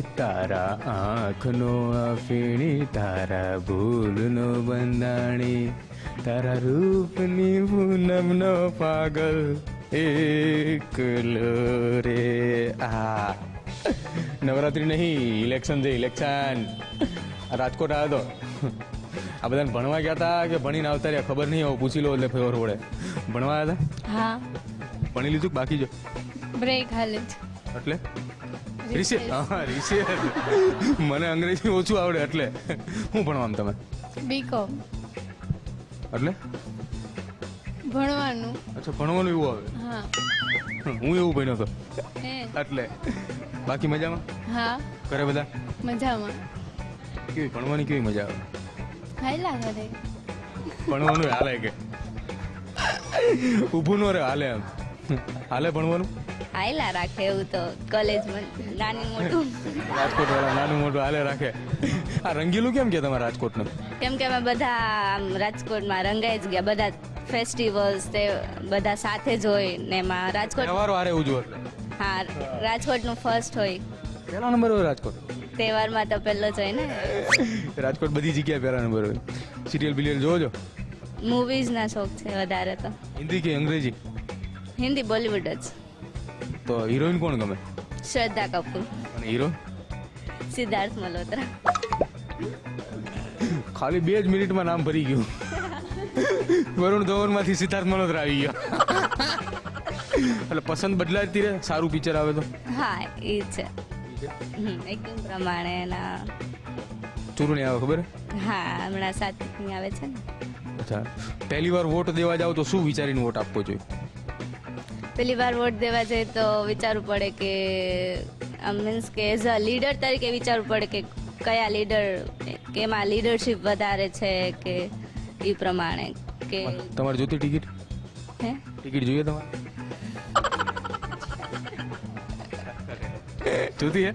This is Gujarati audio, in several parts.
તારા આંખનો અફીણી તારા ભૂલનો બંધાણી તારા રૂપની પૂનમનો પાગલ એકલો રે. આ. નવરાત્રી નહીં ઇલેક્શન છે ઇલેક્શન રાજકોટ આવ્યો હતો આ બધાને ભણવા ગયા હતા કે ભણીને આવતા રહ્યા? ખબર નહીં આવું પૂછી લો એટલે ફેવર પડે ભણવા આવ્યા હતા હા. ભણી લીધું બાકી જો? બ્રેક હાલે એટલે? રિસે હા રિસે મને અંગ્રેજી ઓછું આવડે એટલે. હું ભણવાનું તમે? બીકોમ એટલે? ભણવાનું. અચ્છા ભણવાનું એવું આવે? હા. હું એવું ભણ્યો હતો એટલે. બાકી મજામાં? હા. ઘરે બધા? મજામાં. કેવી ભણવાની કેવી મજા આવે? હાયલા ઘરે ભણવાનું હાલે કે? ઊભું ન રહે હાલે એમ. હાલે ભણવાનું? આયલા રાખે એવું તો કોલેજમાં નાનું મોટું. રાજકોટ વાળા નાનું મોટું હાલે રાખે. આ રંગીલું કેમ કે તમારા રાજકોટનું? કેમ કે અમે બધા આમ રાજકોટમાં રંગાઈ જ ગયા. બધા ફેસ્ટિવલ્સ તે બધા સાથે જ હોય ને એમાં રાજકોટ તહેવારો હારે ઉજવો હા રાજકોટનું ફર્સ્ટ હોય. પહેલો નંબર હોય રાજકોટ? તહેવારમાં તો પહેલો જ હોય ને. રાજકોટ બધી જગ્યાએ પહેલા નંબર હોય. સિરિયલ બિરિયલ જોવો છો? મૂવીઝના શોખ છે વધારે તો. હિન્દી કે અંગ્રેજી? હિન્દી બોલિવૂડ જ. તો હિરોઈન કોણ ગમે? શ્રદ્ધા કપૂર. અને હીરો? સિદ્ધાર્થ મલ્હોત્રા. ખાલી બે જ મિનિટમાં નામ ભરી ગયું. વરુણ ધવનમાંથી સિદ્ધાર્થ મલ્હોત્રા આવી ગયો. એટલે પસંદ બદલાતી રહે સારું પિક્ચર આવે તો. હા એ છે. એકદમ પ્રમાણે એના ચૂરણી આવે ખબર હા? હમણાં સાત આવે છે ને. અચ્છા. પહેલી વાર વોટ દેવા જાવ તો શું વિચારીને વોટ આપવો જોઈએ? પેલી વાર વોટ દેવા જાય તો વિચારવું પડે કે મીન્સ કે એઝ અ લીડર તરીકે વિચારવું પડે કે કયા લીડર કેમાં લીડરશીપ વધારે છે કે એ પ્રમાણે કે તમારે જોતી ટિકિટ? હે? ટિકિટ જોઈએ તમારે? જોતી હે?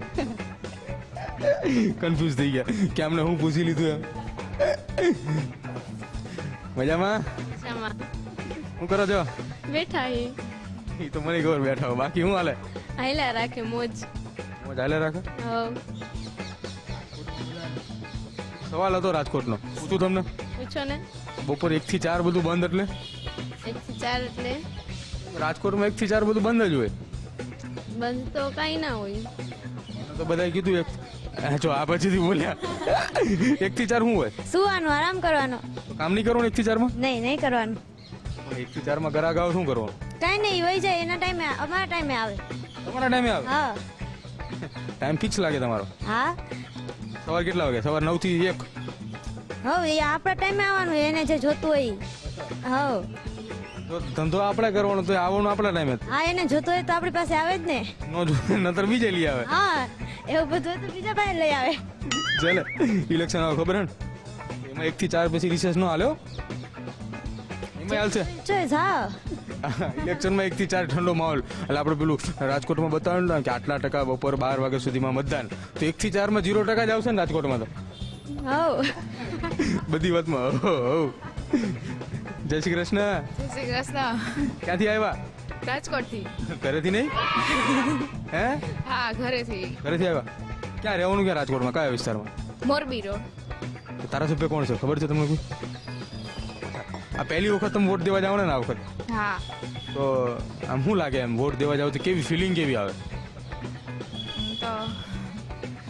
કન્ફ્યુઝ થઈ ગયા. કે અમને હું પૂછી લીધું એમ? મજામાં? શું કરો છો? બેઠા હી. એ તો મને ખબર બેઠા હો બાકી શું હાલે? હાયલા રાખે મોજ. મોજ હાલે રાખે? હવ. સવાલ હતો રાજકોટનો. પૂછું તમને? પૂછો ને. બપોર એક થી ચાર બધું બંધ એટલે? એક થી ચાર એટલે? રાજકોટમાં એક થી ચાર બધું બંધ જ હોય. બંધ તો કાંઈ ના હોય. તો બધાએ કીધું એક. હા, જો આ પછીથી બોલ્યા. એક થી ચાર શું હોય? સુવાનું આરામ કરવાનો? કામ નહીં કરવાનું એક થી ચારમાં? નહીં નહીં કરવાનું. એક થી ચારમાં ઘરા ગાવ શું કરવાનું? કાંઈ નહીં વહી જાય. એના ટાઈમે અમારા ટાઈમે આવે. તમારા ટાઈમે આવે? હા. ટાઈમ ફિક્સ લાગે તમારો? હા. સવાર કેટલા વાગે? સવાર નવથી એક? હવે એ આપણા ટાઈમે આવવાનું એને જે જોતું હોય. હવ. ધંધો આપણે કરવાનો તો આવવાનું આપણા ટાઈમે હા એને જોતું હોય તો આપણી પાસે આવે જ ને. નો જો નતર બીજે લઈ આવે. હા એવું બધું તો બીજા પાસે લઈ આવે. ચાલે ઇલેક્શન આવે ખબર ને? એમાં એક થી ચાર પછી રિસેસ નો હાલ્યો એમાં હાલશે. ચોઈસ હા ઇલેક્શનમાં એક થી ચાર ઠંડો માહોલ. એટલે આપણે પેલું રાજકોટમાં બતાવ્યું ને કે આટલા ટકા બપોર બાર વાગ્યા સુધીમાં મતદાન. તો એક થી ચારમાં જીરો ટકા જ આવશે ને રાજકોટમાં તો? બધી વાતમાં. જય શ્રી કૃષ્ણ. જય શ્રી કૃષ્ણ. ક્યાંથી આવ્યા? રાજકોટથી. ઘરેથી નહીં? હે? હા ઘરેથી. ઘરેથી આવ્યા? ક્યાં રહેવાનું ક્યાં રાજકોટમાં? કયા વિસ્તારમાં? મોરબી રોડ. ધારાસભ્ય કોણ છે? ખબર છે તમને કોઈ? આ પહેલી વખત તમે વોટ દેવા જાવ ને આ વખત? હા. તો આમ શું લાગે એમ વોટ દેવા જાવ તો કેવી ફિલિંગ કેવી આવે? તો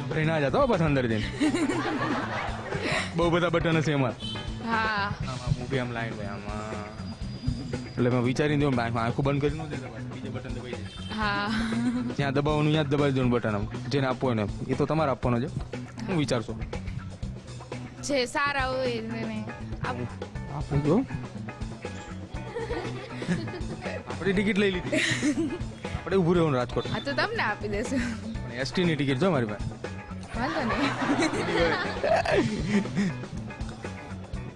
ગભરાઈ ના જતો બસ અંદર જઈને. બહુ બધા બટન હશે એમાં. હા. ઊભી આમ લાઈન ભાઈ આમાં. એટલે મેં વિચારીને જો આંખો બંધ કરી ન દેતા બીજે બટન દબાઈ હા. જ્યાં દબાવવાનું ત્યાં જ દબાવી દેવાનું બટન આમ જેને આપવો હોય ને એ તો તમારે આપવાનો છે હું. વિચારશો? જે સારા હોય એને. આપ- આપણે જો આપણે ટિકિટ લઈ લીધી આપણે ઊભું રહેવાનું રાજકોટ આ તો તમને આપી દેશું પણ એસટી ની ટિકિટ જો મારી પાસે વાંધો નહીં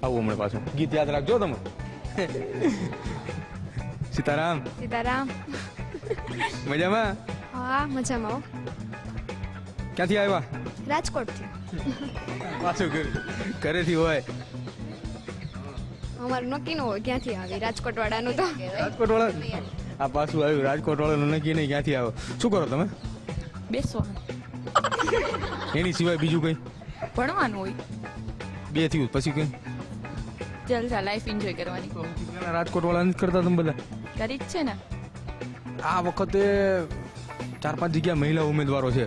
આવું હમણાં પાછું ગીત યાદ રાખજો તમે સીતારામ સીતારામ મજામાં હા મજામાં ક્યાંથી આવ્યા રાજકોટથી પાછું ઘરેથી હોય અમારું નક્કી ન હોય ક્યાંથી આવી રાજકોટ વાળાનું તો. રાજકોટ વાળા આ પાછું આવ્યું રાજકોટ વાળાનું નક્કી નહીં ક્યાંથી આવો. શું કરો તમે? બેસવાનું. એની સિવાય બીજું કંઈ? ભણવાનું હોય. બે થયું પછી કંઈ? જલસા લાઈફ એન્જોય કરવાની. રાજકોટ વાળા નથી કરતા તમે બધા? કરી જ છે ને. આ વખતે ચાર પાંચ જગ્યા મહિલા ઉમેદવારો છે.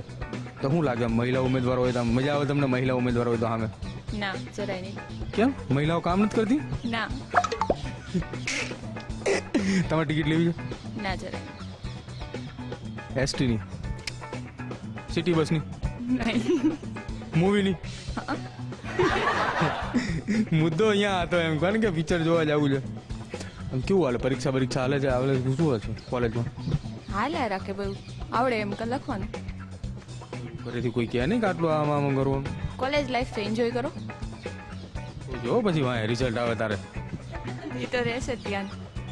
તો શું લાગે? મહિલા ઉમેદવારો હોય તો મજા આવે તમને? મહિલા ઉમેદવારો હોય તો સામે ના જરાય નહીં. કેમ? મહિલાઓ કામ નથી કરતી? ના. તમારે ટિકિટ લેવી ના જરાય. છે એસટીની. સિટી બસની. નહીં. મૂવીની. મુદ્દો અહીંયા હતો એમ કારણ કે પિક્ચર જોવા જવું છે. આમ કેવું હાલે? પરીક્ષા પરીક્ષા હાલે છે? આવે શું શું છે કોલેજમાં હાલે રાખે બધું. આવડે એમ કે લખવાનું. ફરીથી કોઈ કહે નહીં કે આટલું આમ આમ કરવું કોલેજ લાઈફ તો એન્જોય કરો? જો પછી વાય રિઝલ્ટ આવે તારે. એ તો રહેશે ધ્યાન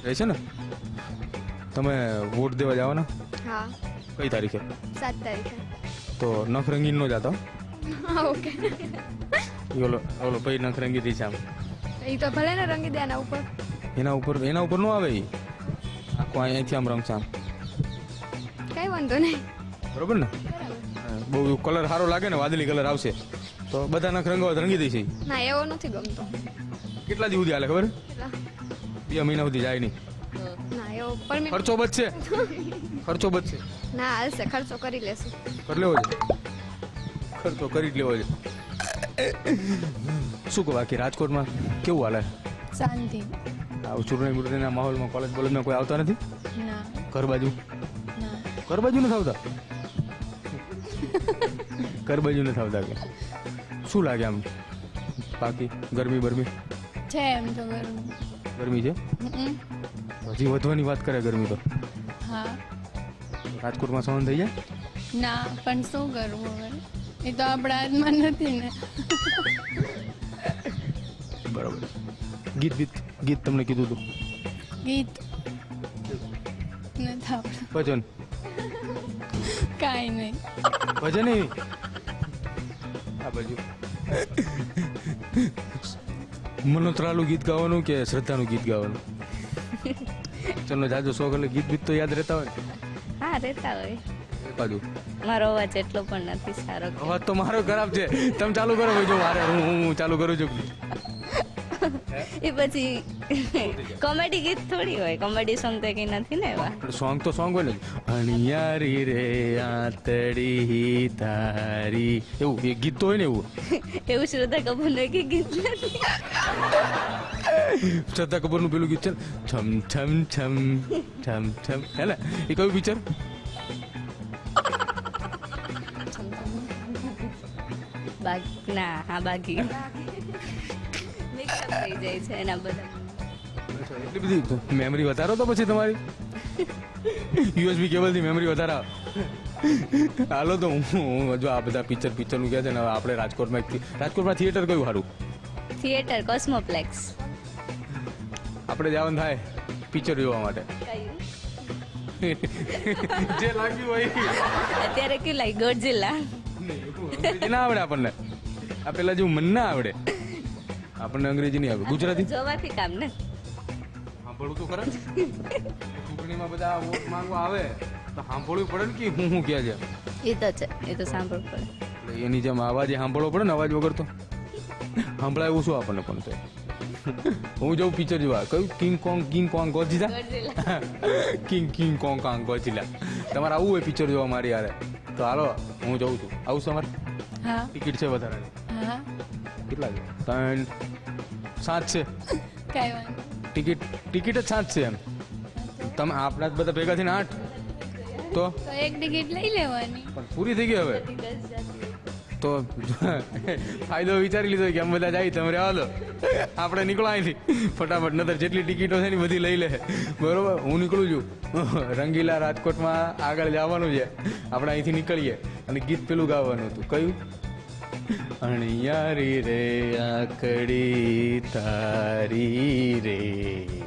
રહેશે ને? તમે વોટ દેવા જવાના હા. કઈ તારીખે? સાત તારીખે. તો નખરંગી નો જાતો ઓકે. ઓલો ઓલો ભાઈ નખરંગી થી આમ. એ તો ભલે ને રંગી દે આના ઉપર. એના ઉપર એના ઉપર નો આવે ઈ? આખો અહીંયાથી આમ રંગશે આમ. કઈ વાંધો નહીં. બરોબર ને? બહુ કલર સારો લાગે ને વાદળી કલર આવશે. તો બધા નખ રંગાવા રંગી દઈશ. છે ના એવો નથી ગમતો. કેટલા દી સુધી હાલે ખબર? બે મહિના સુધી જાય નહીં. ના એવો પરમિટ ખર્ચો બચશે ખર્ચો બચશે ના હાલશે ખર્ચો કરી લેશું. કરી લેવો છે. ખર્ચો કરી જ લેવો છે. શું કહો બાકી રાજકોટમાં કેવું હાલે? શાંતિ. આવું ચૂંટણી બુટણીના માહોલમાં કોલેજ બોલેજમાં કોઈ આવતા નથી? ઘર બાજુ? ઘર બાજુ નથી આવતા? ઘર બાજુ નથી આવતા કે? શું લાગે આમ? બાકી ગરમી બરમી? છે એમ તો ગરમી. ગરમી છે? હજી વધવાની વાત કરે ગરમી તો. હા. રાજકોટમાં સહન થઈ જાય? ના પણ શું કરવું હવે? એ તો આપણા હાથમાં નથી ને. બરાબર. ગીત ગીત ગીત તમને કીધું હતું ગીત. નથી આવડતું ભજન? કાંઈ નહીં. ભજન એવી? આ બાજુ. મનોત્રાલું ગીત ગાવાનું કે શ્રદ્ધાનું ગીત ગાવાનું? ચલો જાજો શોખ એટલે ગીત બીત તો યાદ રહેતા હોય હા રહેતા હોય. બાજુ. મારો અવાજ એટલો પણ નથી સારો અવાજ તો મારો ખરાબ છે. તમે ચાલુ કરો જો મારે હું હું ચાલુ કરું છું. એ પછી કોમેડી ગીત થોડી હોય કોમેડી સોંગ તો કઈ નથી ને એવા. સોંગ તો સોંગ હોય ને. અણિયારી રે આતડી તારી એવું એ ગીત તો હોય ને એવું? એવું શ્રદ્ધા કપૂર ને કે ગીત શ્રદ્ધા શ્રદ્ધા કપૂરનું પેલું ગીત છે ને? છમ છમ છમ છમ છમ. હે ને? એ કયું પિક્ચર ના હા બાકી થઈ જાય છે એના બધા એટલી બધી મેમરી વધારો તો પછી તમારી? યુએસબી કેબલથી મેમરી વધારા હાલો તો હું હજુ જો આ બધા પિક્ચર પિક્ચરનું કહે છે ને હવે આપણે રાજકોટમાં રાજકોટમાં થિયેટર કયું સારું? થિયેટર કોસ્મોપ્લેક્સ આપણે જવાનું થાય પિક્ચર જોવા માટે. જે લાગ્યું હોય અત્યારે કેવું લાગે ગોડઝિલ્લા ના આવડે આપણને. આ પેલા જેવું મન ના આવડે. આપણને અંગ્રેજી નહીં આવે ગુજરાતી? જોવાથી કામ ને. સાંભળવું તો ખરા ચૂંટણીમાં બધા વોટ માંગવા આવે તો સાંભળવું પડે ને કે હું હું ક્યાં છે એ તો છે એ તો સાંભળવું પડે. એટલે એની જેમ અવાજ એ સાંભળવો પડે ને અવાજ વગર તો. સાંભળાય એવું શું આપણને પણ તો? હું જઉં પિક્ચર જોવા. કયું? King Kong King Kong Godzilla King King Kong Kong Godzilla તમારે આવું હોય પિક્ચર જોવા મારી યારે તો હાલો હું જઉં છું. આવું તમારે હા. ટિકિટ છે વધારાની. હા. કેટલા ત્રણ. સાત છે. ટિકિટ ટિકિટ જ સાત છે એમ. તમે આપણા જ બધા ભેગા થઈને આઠ. તો? એક ટિકિટ લઈ લેવાની. પણ પૂરી થઈ ગઈ હવે? તો ફાયદો વિચારી લીધો કે અમે બધા જાય તમે રહેવા દો આપણે નીકળો અહીંથી. ફટાફટ નતર જેટલી ટિકિટો છે ને બધી લઈ લે. બરોબર? હું નીકળું છું. રંગીલા રાજકોટમાં આગળ જવાનું છે. આપણે અહીંથી નીકળીએ. અને ગીત પેલું ગાવાનું હતું. કયું? અણિયારી રે આકડી તારી રે.